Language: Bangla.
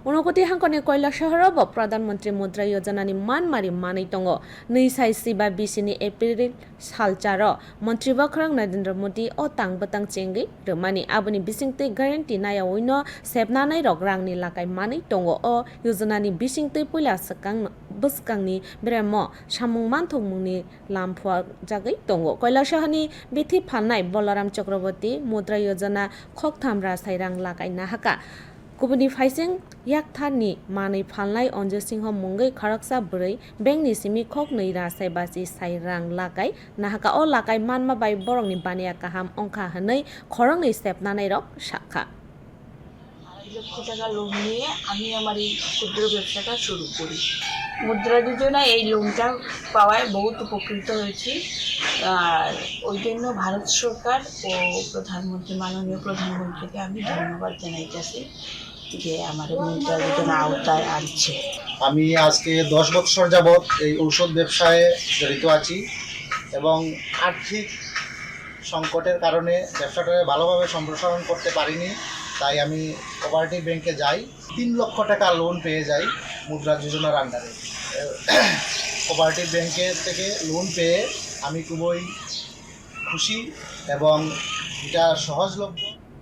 উনকোটি হাঙ্কনি কৈলাসহরব প্রধানমন্ত্রী মুদ্রা যোজনানি মানমারি মানৈ দङ नै সাই সিবা বিশিনি এপ্রিল সালচার মন্ত্রী বখ্রং নরেন্দ্র মোদী ও তাং বতাং চেঙ্গি রমানি আবনি বিসিংতে গ্যারেন্টি নায়াউইন সেবনানাই রক রাংনি লাকাই মানৈ দङ ও যোজনানি বিসিংতে পয়লা সকাং বসকাংনি ব্রেম সামুং মানথংমুংনি লামফুয়া জাগৈ দङ কৈলাসহনি বিথি ফাননাই বলরাম চক্রবর্তী মুদ্রা যোজনা খকথাম রাসাই রাং লাকাই নাহাকা गुबुननि फाइसें याकथारनि मानै फानलाय अन्जु सिंह मुंगै खारकसा ब्रै बेंकनि सिमि खक नै रासाय बासि साय रां लागाय नाहाका अ लागाय मानमा बाय बरंनि बानिया काहाम अंखा हनै खरंनै सेबनानै रक শাখা আড়াই লক্ষ টাকা লোন নিয়ে আমি আমার এই ক্ষুদ্র ব্যবসাটা শুরু করি মুদ্রা যোজনা এই লোনটা পাওয়ায় বহুত উপকৃত হয়েছি। আর ওই জন্য ভারত সরকার ও প্রধানমন্ত্রী, মাননীয় প্রধানমন্ত্রীকে আমি ধন্যবাদ জানাইতেছি যে আমার মুদ্রা যোজনা আওতায় আনছে। আমি আজকে দশ বছর যাবৎ এই ঔষধ ব্যবসায় জড়িত আছি এবং আর্থিক সংকটের কারণে ব্যবসাটা ভালোভাবে সম্প্রসারণ করতে পারিনি, তাই আমি কোপারেটিভ ব্যাংকে যাই। তিন লক্ষ টাকা লোন পেয়ে যাই মুদ্রা যোজনার আন্ডারে কোপারেটিভ ব্যাংকের থেকে লোন পেয়ে আমি খুবই খুশি এবং এটা সহজলভ্য।